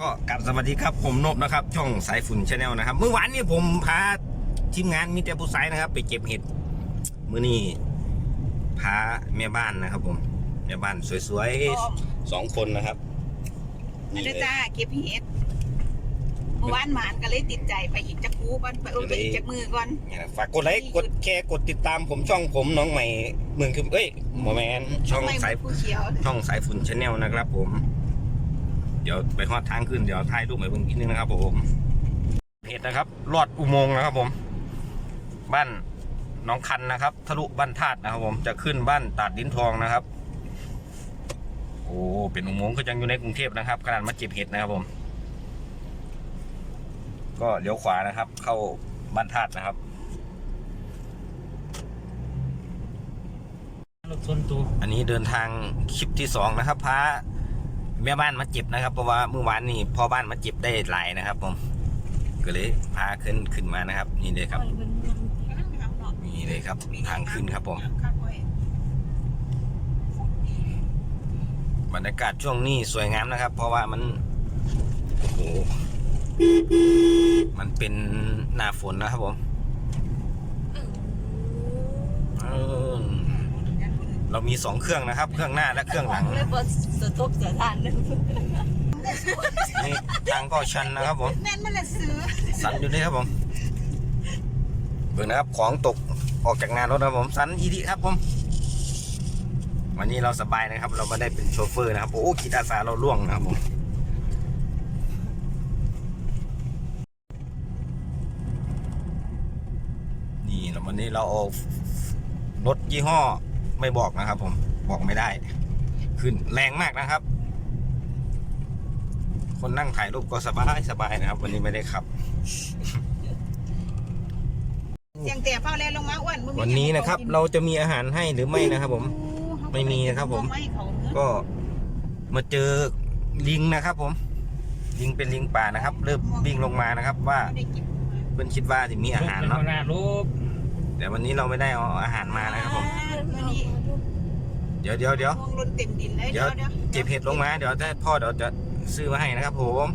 ก็กลับสวัสดีครับผมนบนะครับ ช่องสายฝุ่นชาแนลนะครับ เมื่อวานนี้ผมพาทีมงานมีแต่ผู้สายนะครับ ไปเก็บเห็ดมื้อนี้พาแม่บ้านนะครับผมแม่บ้านสวยๆสองคนนะครับอันนี่นี้เลยจ้าเก็บเห็ดเมื่อวานหมานก็เลยติดใจไปอีกจักคูก่อนไปเออไปอีกจักมือก่อนเนี่ยนะฝากกดไลค์กดแชร์กดติดตามผมช่องผมน้องใหม่เมืองคือเอ้ยโมแมนช่องไม่สายผู้เขียวช่องสายฝุ่นชาแนลนะครับผม เดี๋ยวไปฮอดทางขึ้นเดี๋ยวถ่ายรูปให้เบิ่งอีกนึงนะครับผมเพจนะครับลอดอุโมงค์นะครับผม บ้านหน้องคันนะครับ ทะลุบ้านธาตุนะครับผมจะขึ้นบ้านตาดดินทองนะครับ โอ้เป็นอุโมงค์ก็ยังอยู่ในกรุงเทพนะครับขนาดมาเก็บเห็ดนะครับผม ก็เลี้ยวขวานะครับ เข้าบ้านธาตุนะครับรถชนตัวอันนี้เดินทางคลิปที่สองนะครับพา แม่บ้านมาเจ็บนะครับ เพราะว่าเมื่อวานนี่พ่อบ้านมาเจ็บได้หลายนะครับ ผม ก็เลยพาขึ้นขึ้นมานะครับ นี่เลยครับนี่เลยครับทางขึ้นครับผมบรรยากาศช่วงนี้สวยงามนะครับ เพราะว่ามันโอ้โหมันเป็นหน้าฝนนะครับผมเออ เรามีสองเครื่องนะครับ เครื่องหน้าและเครื่องหลังเลยบอสะทบสะทานเลยนี่ทางก็ชันนะครับผมแม่นมันละซื้อสันอยู่นี่ครับผมเบิ่งนะครับของตกออกจากงานรถนะครับผมสันอีดีครับผมวันนี้เราสบายนะครับ เราไม่ได้เป็นโชเฟอร์นะครับโอ้ขีดอาสาเราล่วงนะครับผมนี่เราวันนี้เราเอารถยี่ห้อ ไม่บอกนะครับ ผมบอกไม่ได้ ขึ้นแรงมากนะครับ คนนั่งถ่ายรูปก็สบายสบายนะครับ วันนี้ไม่ได้ขับ เสียงแต่เฝ้าแล้วลงมาอ้วนมึงวันนี้นะครับ เราจะมีอาหารให้หรือไม่นะครับ ผม ไม่มีนะครับผมไม่เขาเนอะก็มาเจอลิงนะครับ ผม ลิงเป็นลิงป่านะครับ เริ่มวิ่งลงมานะครับ ว่าไม่ได้กิน เพื่อนคิดว่าจะมีอาหารรถเนาะหน้ารถ แต่วันนี้เราไม่ได้เอาอาหารมานะครับผมวันนี้เดี๋ยวเดี๋ยวเดี๋ยวมองล้นเต็มดินเลยเดี๋ยวเก็บเห็ดลงมาเดี๋ยวถ้าพ่อเดี๋ยวจะซื้อมาให้นะครับผม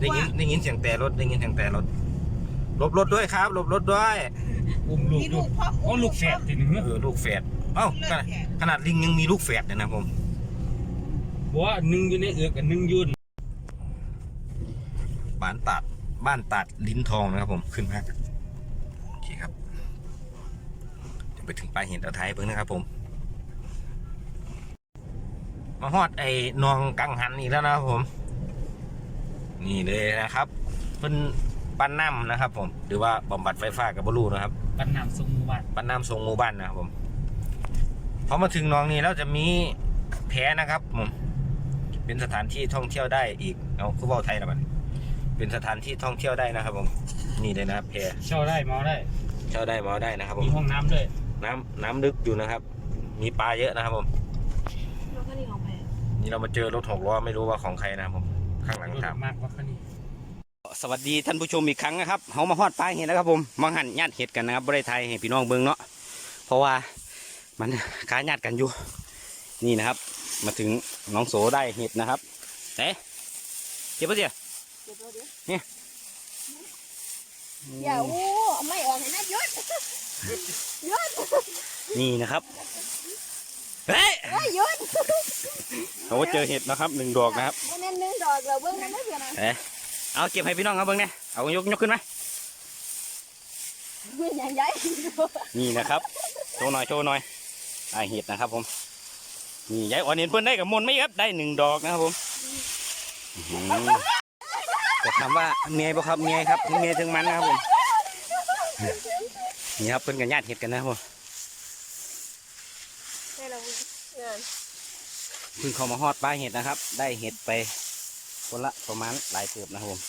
ได้ยินได้ยินเสียงแต่รถได้ยินเสียงแต่รถหลบรถด้วยครับหลบรถด้วยอุ้มลูกมีลูลูกกพ่อโอ้ลูกแฝดทีหนึงเออลูกแฝดเอ้าขนาดขนาดลิงยังมีลูกแฝดเลยนะผม บอกว่าหนึ่งอยู่ในเอือกกับหนึ่งอยืนบ้านตัดบ้านตัดลิ้นทองนะครับผมขึ้นมาโอเคครับจะ ไปถึงปลายเห็นตะไทยเพิ่งนะครับผมมาฮอดไอ้นองกังหันอีกแล้วนะครับผม นี่เลยนะครับเป็นปั้นน้ำนะครับ ผม หรือว่าบำบัดไฟฟ้ากับบลูนะครับปันน้ำทรงหมู่บ้านปั้นน้ำทรงหมู่บ้านนะครับผมพอมาถึงหนองนี้แล้วจะมีแพนะครับผมเป็นสถานที่ท่องเที่ยวได้อีกเอาคือเว่าไทยนะมันเป็นสถานที่ท่องเที่ยวได้นะครับ ผม นี่เลยนะครับแพเช่าได้เมาได้เช่าได้เมาได้นะครับผมีมห้องน้ำด้วย น้ำน้ำลึกอยู่นะครับ มีปลาเยอะนะครับผมแล้วก็นี่ของแพนี่เรามาเจอรถหกล้อไม่รู้ว่าของใครนะครับผม ข้างหลังรถถามมากกว่าคันนี้สวัสดีท่านผู้ชมอีกครั้งนะครับเขามาฮอดปลายเห็ดแล้วครับผมมาหั่นญาติเห็ดกันนะครับบริไทยให้พี่น้องเบิ่งเนาะเพราะว่ามันค้าญาติกันอยู่ นี่นะครับ มาถึงน้องโสได้เห็ดนะครับเอ๊ะเก็บปะเสียเดี๋ยวเดี๋ยวเนี่ยอย่าอู้เอาไม่ออกให้นะยศยศ นี่นะครับ เฮ้ยเฮ้ยยศเขาเจอเห็ดนะครับหนึ่งดอกนะครับอันนั้นหนึ่งดอกเราเบิ้งนั่นไม่เพียงนะเอ๊ะเอาเก็บให้พี่น้องครับเบิ่งเนี่ยเอายกยกขึ้นไหมเบิ้งอย่างใหญ่นี่นะครับ โชว์หน่อยโชว์หน่อยได้เห็ดนะครับ ผม นี่ยายอ่อนเห็นเพื่อนได้กับมนต์ไหมครับ ได้หนึ่งดอกนะครับผมอื้อหือแต่ถามว่าเมียบ่ครับเมียครับเมียถึงมันนะครับผม นี่ครับเพื่อนกันญาติเห็ดกันนะครับผมได้เรางานเพิ่งเข้ามาฮอดป้ายเห็ดนะครับ ได้เห็ดไปคนละประมาณหลายเติบนะครับผม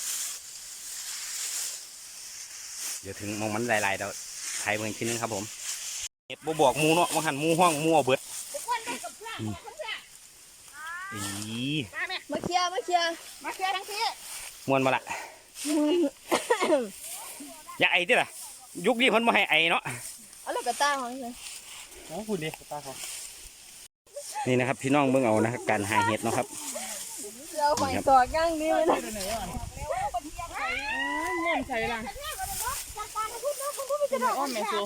เดี๋ยวถึงมองมันหลายๆเดี๋ยวไทยเมืองทีนึงครับผมเห็ดบ่บอกหมูเนาะมาหันหมูห้องหมูเอาเบิดอีมาเคลียร์มาเคลียร์มาเคลียร์ทั้งที่มวนมาละอย่าไอติล่ะ ยุคนี้เพิ่นบ่ให้ไอเนาะเอาลูกกระตาของเลยโอ้คุณดิตาเขานี่นะครับ พี่น้องเบิ่งเอานะครับการหาเห็ดเนาะครับเราหอยตอกย่างนี้เลยนะเงินใส่ละอ้อมแม่สู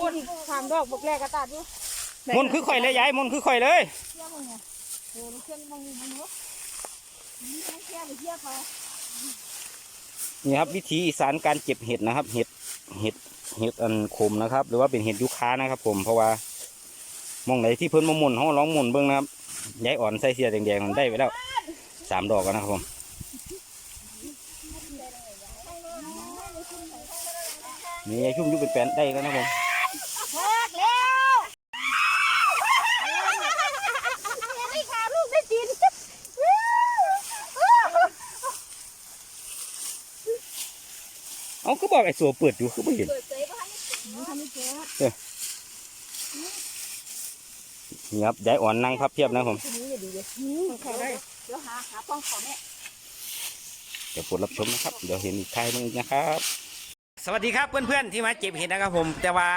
พูดถามดอกบุกแรกกระตัดอยู่มนคือข่อยเลยยายมนคือข่อยเลยเที่ยวมึงไงโอ้เที่ยวมึงมึงเนาะนี่เที่ยวไปเที่ยวเขา นี่ครับ วิธีอีสานการเก็บเห็ดนะครับ เห็ดเห็ดเห็ดอันคมนะครับ หรือว่าเป็นเห็ดยุคานะครับ ผมเพราะว่ามองไหนที่เพิ่นมาหมุนห้องร้องหมุนเบิ้งนะครับย้ายอ่อนใส่เสียแดงๆมันได้ไปแล้วสามดอกแล้วนะครับผมนี่ยายชุ่มยุบเป็นแปนได้แล้วนะครับผม แทกแล้วไม่ขาลูกได้จิน เอบอกไอ้สัวเปิดอยู่คือไม่เห็นเปิดเจ๊ป่ะนี่ทำไม่เจ๊นี่ครับยายอ่อนนั่งพับเพียบนะครับผมเดี๋ยวหาหาป้องขอแม่เดี๋ยวโปรดรับชมนะครับ เดี๋ยวเห็นอีกท้ายมึงนะครับ สวัสดีครับเพื่อนๆที่มาเก็บเห็ดนะครับผม แต่ว่า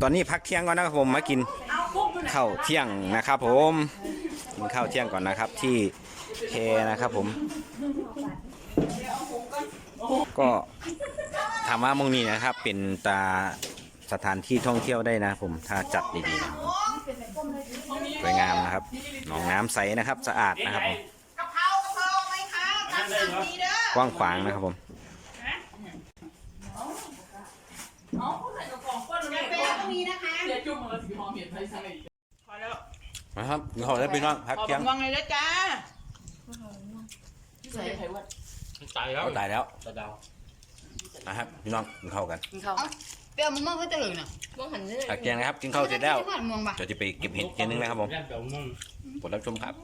ตอนนี้พักเที่ยงก่อนนะครับผมมากินข้าวเที่ยงนะครับ ผมกินข้าวเที่ยงก่อนนะครับที่เคนะครับผม ก็ถามว่ามองนี้นะครับ เป็นตาสถานที่ท่องเที่ยวได้นะ ผมถ้าจัดดีๆนะครับสวยงามนะครับหนองน้ำใสนะครับ สะอาดนะครับผมกะเพรากะเพราไหมคะตามสั่งดีเด้อกว้างขวางนะครับผมกาแฟก็มีนะคะนะครับขอได้พี่น้องพักขอเที่ยงบังวังเลยนะจ้า ตายแล้วตายแล้วตะดาวนะครับพี่น้องกินข้าวกันเปรี้ยวมากๆก็จะเลยนะบ้องหันเลยพักเที่ยงนะครับกินข้าวเสร็จแล้วผ่านมองบ่เดี๋ยวจะไปเก็บเห็ดอีกทีนึงนะครับผมย่านเปรี้ยวมองกดรับชมครับ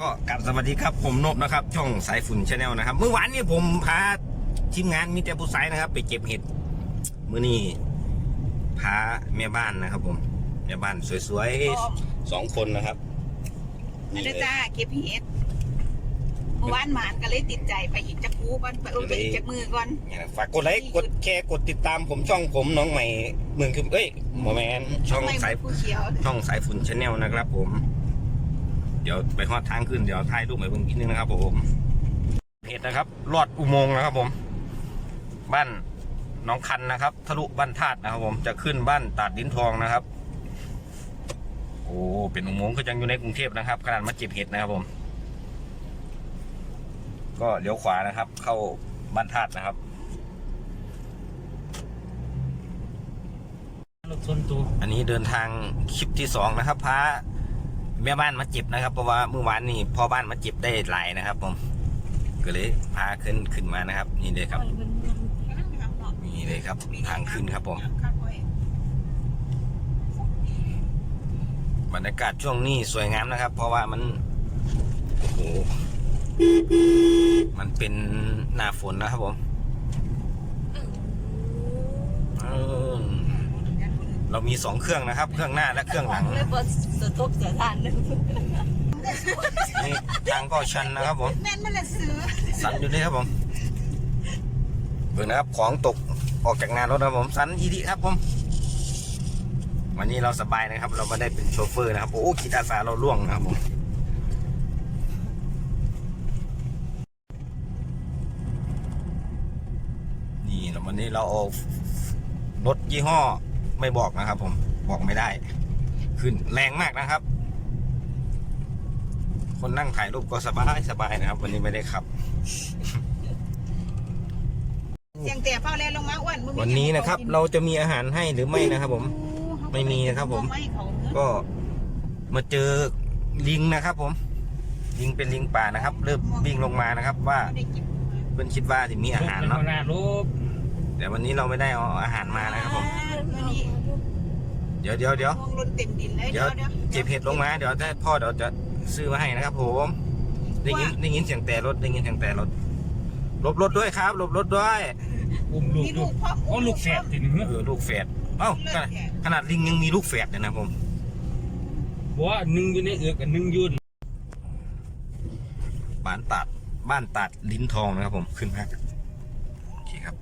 ก็กลับสวัสดีครับผมนบนะครับ ช่องสายฝุ่นชาแนลนะครับ เมื่อวานนี้ผมพาทีมงานมีแต่ผู้สายนะครับ ไปเก็บเห็ดมื้อนี้พาแม่บ้านนะครับ ผมแม่บ้านสวยๆสองคนนะครับอันนี้จ้าเก็บเห็ดเมื่อ วานหมานก็เลยติดใจไปอีกจักคูก่อนไปเออไปอีกจักมือก่อน เนี่ยนะฝากกดไลค์กดแชร์กดติดตามผมช่องผมน้องใหม่เมืองคือเอ้ยหมอแมนช่องไม่สายผู้เขียว ช่องสายฝุ่นชาแนลนะครับ ผม เดี๋ยวไปฮอดทางขึ้นเดี๋ยวถ่ายรูปให้เบิ่งอีกนิดนึงนะครับ ผมเพจนะครับลอดอุโมงค์นะครับ ผม บ้านหน้องคันนะครับ ทะลุบ้านธาตุนะครับ ผมจะขึ้นบ้านตาดดินทองนะครับ โอ้เป็นอุโมงค์ก็ยังอยู่ในกรุงเทพนะครับขนาดมาเก็บเห็ดนะครับผม ก็เลี้ยวขวานะครับ เข้าบ้านธาตุนะครับรถส่วนตัวอันนี้เดินทางคลิปที่สองนะครับพาแม่บ้านมาเจ็บนะครับ เพราะว่าเมื่อวานนี่พ่อบ้านมาเจ็บได้หลายนะครับผมก็เลยพาขึ้นขึ้นมานะครับ นี่เลยครับ นี่เลยครับทางขึ้นครับผมบรรยากาศช่วงนี้สวยงามนะครับ เพราะว่ามันโอ้โห มันเป็นหน้าฝนนะครับผมอืมเรามีสองเครื่องนะครับ เครื่องหน้าและเครื่องหลังเลยบนสะทบสะทานเลยนี่ทางก็ชันนะครับผมแม่นมันละซื้อสันอยู่นี่ครับผมเบิ่งนะครับของตกออกจากงานรถนะครับผมสันทีทีครับผม วันนี้เราสบายนะครับ เราไม่ได้เป็นโชเฟอร์นะครับ โอ้ขีดอาสาเราล่วงนะครับผม นี่เราวันนี้เราเอารถยี่ห้อไม่บอกนะครับผมบอกไม่ได้ ขึ้นแรงมากนะครับ คนนั่งถ่ายรูปก็สบายสบายนะครับ วันนี้ไม่ได้ขับ เสียงแต่เฝ้าแล้วลงมาอ้วนมึงวันนี้นะครับ เราจะมีอาหารให้หรือไม่นะครับ ผม ไม่มีนะครับผม ไม่เขาเนอะก็มาเจอลิงนะครับ ผม ลิงเป็นลิงป่านะครับ เริ่มวิ่งลงมานะครับ ว่าไม่ได้กิน เพื่อนคิดว่าจะมีอาหารเนาะ หน้ารูป แต่วันนี้เราไม่ได้เอาอาหารมานะครับผมวันนี้เดี๋ยวเดี๋ยวเดี๋ยวมองล้นเต็มดินเลยเดี๋ยวเก็บเห็ดลงมาเดี๋ยวถ้าพ่อเดี๋ยวจะซื้อมาให้นะครับ ผมได้ยินได้ยินเสียงแต่รถได้ยินเสียงแต่รถหลบรถด้วยครับหลบรถด้วยอุ้มลูกมีดูลูกพ่อโอ้ลูกแฝดทีนึงเออลูกแฝดเอ้าขนาดขนาดลิงยังมีลูกแฝดเลยนะผม บอกว่าหนึ่งอยู่ในเอือกกับหนึ่งอยืนบ้านตัดบ้านตัดลิ้นทองนะครับผมขึ้นมาโอเคครับ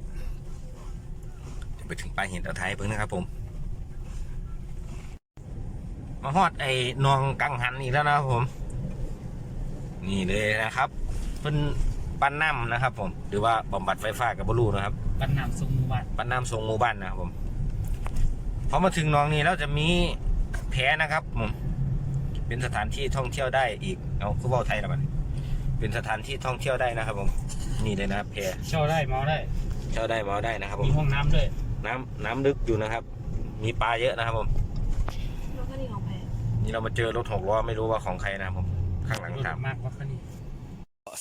จะ ไปถึงปลายเห็นเอาท้ายเพิ่งนะครับผม มาฮอดไอ้นองกังหันอีกแล้วนะครับผม นี่เลยนะครับเพิ่นปั้นน้ำนะครับ ผม หรือว่าบำบัดไฟฟ้ากับบรูนะครับ ปันน้ำทรงหมู่บ้านปั้นน้ำทรงหมู่บ้านนะครับผมพอมาถึงหน้องนี้แล้วจะมีแพนะครับผมเป็นสถานที่ท่องเที่ยวได้อีกเอาคือเว่าไทยแล้วมันเป็นสถานที่ท่องเที่ยวได้นะครับ ผม นี่เลยนะครับแพเช่าได้เมาได้เช่าได้เมาได้นะครับผมีมห้องน้ำด้วย น้ำน้ำลึกอยู่นะครับ มีปลาเยอะนะครับผมแล้วก็นี่ของแพงนี่เรามาเจอรถหกล้อไม่รู้ว่าของใครนะครับผมข้างหลังรถถามมากกว่าคันนี้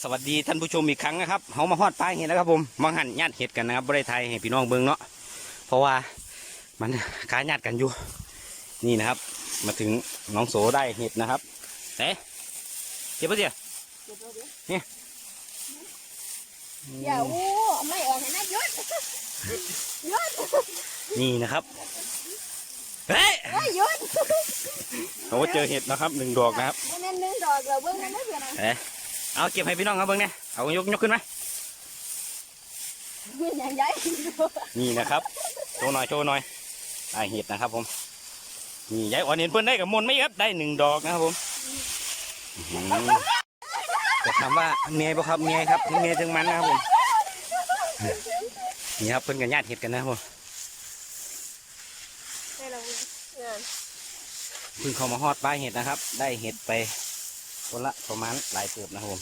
สวัสดีท่านผู้ชมอีกครั้งนะครับเขามาฮอดปลายเห็ดแล้วครับผมมาหั่นญาติเห็ดกันนะครับบริไทยให้พี่น้องเบิ่งเนาะเพราะว่ามันค้าญาติกันอยู่ นี่นะครับ มาถึงหน้องโสได้เห็ดนะครับเอ๊ะเจ็บปะเสียเดี๋ยวเดี๋ยวนี่อย่าวู้ไม่ออกให้นะยศ นี่นะครับเฮ้ยเฮ้ยยศเขาเจอเห็ดนะครับหนึ่งดอกนะครับนั่นนึงดอกเราเบิ่งนั่นไม่เพื่อนนะเอ๊ะเอาเก็บให้พี่น้องครับเบิ่งเนี่ยเอายกยกขึ้นไหมเพื่อนอย่างใหญ่นี่นะครับโชว์หน่อยโชว์หน่อยได้เห็ดนะครับ ผมนี่ยายอ่อนเห็นเพื่อนได้กับมนต์ไหมครับได้หนึ่งดอกนะครับผมอื้อหือจะถามว่าเมียบ่ครับเมียครับทั้งเมียทั้งมันนะครับผม นี่ครับเพื่อนกันญาติเห็ดกันนะครับผมให้เราเพิ่งเข้ามาฮอดปลายเห็ดนะครับ ได้เห็ดไปคนละประมาณหลายเกือบนะครับผม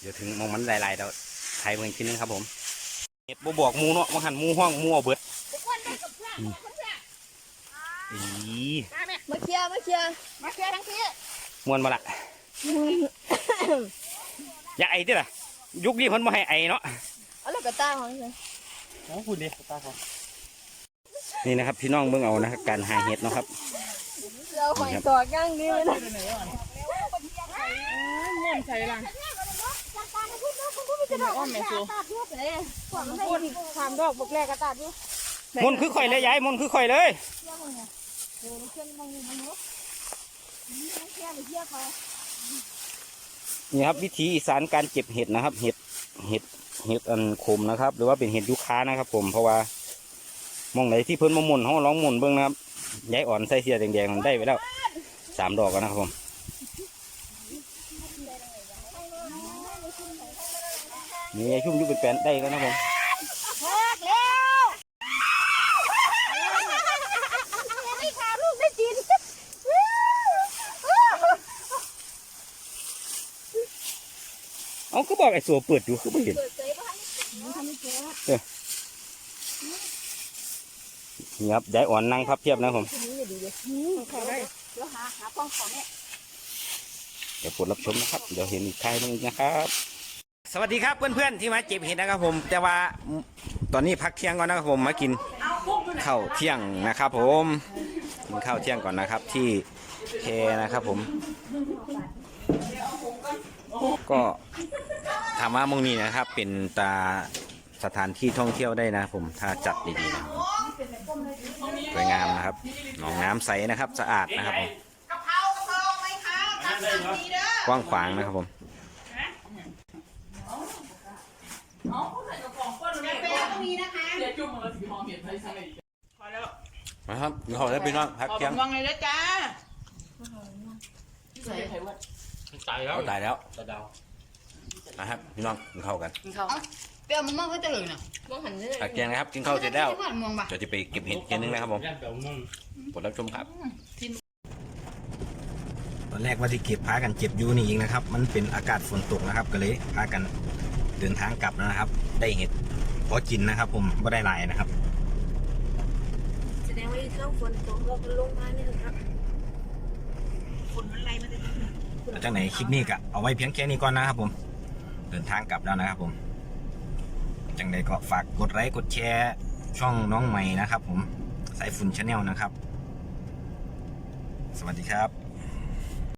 เดี๋ยวถึงมองมันหลายๆเดี๋ยวไทยเมืองทีนึงครับผมเห็ดบ่บอกหมูเนาะมาหันหมูห้องหมูเอาเบิดอีมาเคลียร์มาเคลียร์มาเคลียร์ทั้งที่มวนมาละ อย่าไอติล่ะ ยุคนี้เพิ่นบ่ให้ไอเนาะเอาลูกกระตาของฉันโอ้คุณดิตาเขานี่นะครับ พี่น้องเบิ่งเอานะครับการหาเห็ดเนาะครับเราหอยตอกย่างดีเลยนะเงินใส่ละเป็นอ้อมแม่ซูพูดความดอกบกแรกกระตาดด้วยมนต์คือข่อยเลยยายมนต์คือข่อยเลยโอ้เครื่องมองมันเนาะเคลียร์ไปเคลียร์เขา นี่ครับวิธีอีสานการเก็บเห็ดนะครับ เห็ดเห็ดเห็ดอันคมนะครับ หรือว่าเป็นเห็ดยูคานะครับ ผมเพราะว่ามองไหนที่เพิ่นมาหมุนเขาลองหมุนเบิ้งนะครับย้ายอ่อนใส่เสียแดงๆมันได้ไปแล้วสามดอกแล้วนะครับผมนี่ยายชุ่มยุบเป็นแปลนได้แล้วนะครับผม แทกแล้วไม่ขาลูกได้จีน เอาก็บอกไอ้สัวเปิดอยู่คือไม่เห็นเนี่ครับยายอ่อนนั่งพับเพียบนะครับผมเดี๋ยวหาหาป้องของเนี่ยเดี๋ยวโปรดรับชมนะครับ เดี๋ยวเห็นอีกใครนึงนะครับ สวัสดีครับเพื่อนๆที่มาเจ็บเห็ดนะครับผม แต่ว่าตอนนี้พักเที่ยงก่อนนะครับผมมากินข้าวเที่ยงนะครับ ผมกินข้าวเที่ยงก่อนนะครับ ที่เพนะครับผม ก็ถามว่ามงนี้นะครับ เป็นตาสถานที่ท่องเที่ยวได้นะครับผมถ้าจัดดีๆนะครับสวยงามนะครับหนองน้ำใสนะครับ สะอาดนะครับผมกะเพรากะเพราไหมคะตามสั่งดีเด้อกว้างขวางนะครับผมกาแฟก็มีนะคะนะครับขอได้พี่น้องพักเที่ยงมองเลยนะจ๊ะ ใส่ไข่วัด ตายแล้วเอาตายแล้วตาดาวนะครับพี่น้องกินข้าวกันกินข้าวเปรี้ยวมันมากก็จะเหลืองนะมองหันเลยพักเที่ยงนะครับกินข้าวเสร็จแล้วมองปะเดี๋ยวจะไปเก็บเห็ดแค่นึงนะครับผมย่านเปล่าม่วงกดรับชมครับตอนแรกว่าที่เก็บพากันเจ็บอยู่นี่เองนะครับ มันเป็นอากาศฝนตกนะครับ ก็เลยพากันเดินทางกลับแล้วนะครับ ได้เห็ดพอกินนะครับ ผมไม่ได้หลายนะครับแสดงว่าเครื่องฝนตกเราลงมาเนี่ยครับฝนมันไหลมาเลย แล้วจังไหนคลิปนี้ก็เอาไว้เพียงแค่นี้ก่อนนะครับผม เดินทางกลับแล้วนะครับผม จังไหนก็ฝากกดไลค์กดแชร์ ช่องน้องใหม่นะครับผม สายฝุ่นชาแนลนะครับ สวัสดีครับ